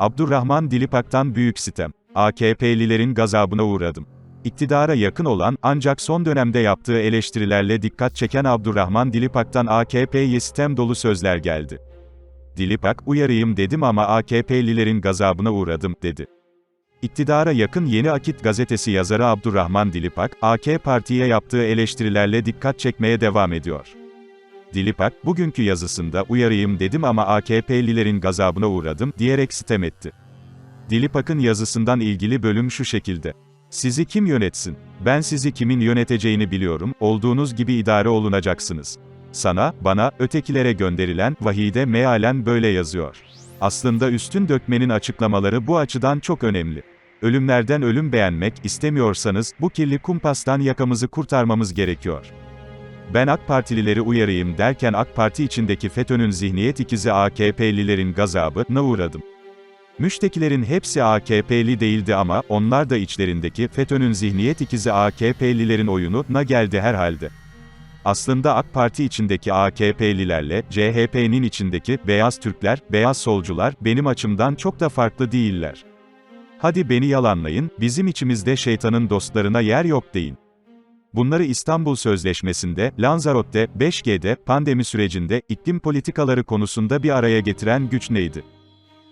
Abdurrahman Dilipak'tan büyük sitem. AKP'lilerin gazabına uğradım. İktidara yakın olan, ancak son dönemde yaptığı eleştirilerle dikkat çeken Abdurrahman Dilipak'tan AKP'ye sitem dolu sözler geldi. Dilipak, uyarayım dedim ama AKP'lilerin gazabına uğradım, dedi. İktidara yakın Yeni Akit gazetesi yazarı Abdurrahman Dilipak, AK Parti'ye yaptığı eleştirilerle dikkat çekmeye devam ediyor. Dilipak, bugünkü yazısında uyarayım dedim ama AKP'lilerin gazabına uğradım, diyerek sitem etti. Dilipak'ın yazısından ilgili bölüm şu şekilde. Sizi kim yönetsin? Ben sizi kimin yöneteceğini biliyorum, olduğunuz gibi idare olunacaksınız. Sana, bana, ötekilere gönderilen, vahide mealen böyle yazıyor. Aslında üstün dökmenin açıklamaları bu açıdan çok önemli. Ölümlerden ölüm beğenmek istemiyorsanız, bu kirli kumpastan yakamızı kurtarmamız gerekiyor. Ben AK Partilileri uyarayım derken AK Parti içindeki FETÖ'nün zihniyet ikizi AKP'lilerin gazabına uğradım. Müştekilerin hepsi AKP'li değildi ama, onlar da içlerindeki FETÖ'nün zihniyet ikizi AKP'lilerin oyununa geldi herhalde. Aslında AK Parti içindeki AKP'lilerle, CHP'nin içindeki beyaz Türkler, beyaz solcular, benim açımdan çok da farklı değiller. Hadi beni yalanlayın, bizim içimizde şeytanın dostlarına yer yok deyin. Bunları İstanbul Sözleşmesi'nde, Lanzarot'te, 5G'de, pandemi sürecinde, iklim politikaları konusunda bir araya getiren güç neydi?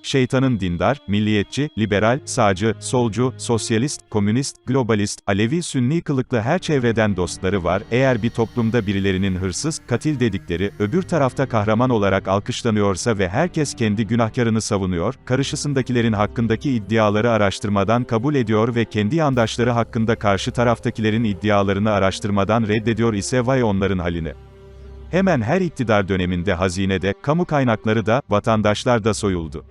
Şeytanın dindar, milliyetçi, liberal, sağcı, solcu, sosyalist, komünist, globalist, Alevi, Sünni kılıklı her çevreden dostları var. Eğer bir toplumda birilerinin hırsız, katil dedikleri, öbür tarafta kahraman olarak alkışlanıyorsa ve herkes kendi günahkarını savunuyor, karşısındakilerin hakkındaki iddiaları araştırmadan kabul ediyor ve kendi yandaşları hakkında karşı taraftakilerin iddialarını araştırmadan reddediyor ise vay onların haline. Hemen her iktidar döneminde hazinede, kamu kaynakları da, vatandaşlar da soyuldu.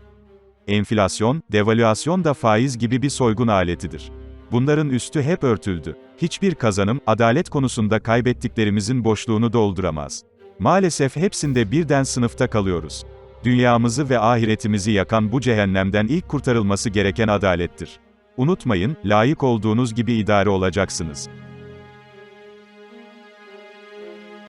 Enflasyon, devalüasyon da faiz gibi bir soygun aletidir. Bunların üstü hep örtüldü. Hiçbir kazanım, adalet konusunda kaybettiklerimizin boşluğunu dolduramaz. Maalesef hepsinde birden sınıfta kalıyoruz. Dünyamızı ve ahiretimizi yakan bu cehennemden ilk kurtarılması gereken adalettir. Unutmayın, layık olduğunuz gibi idare olacaksınız.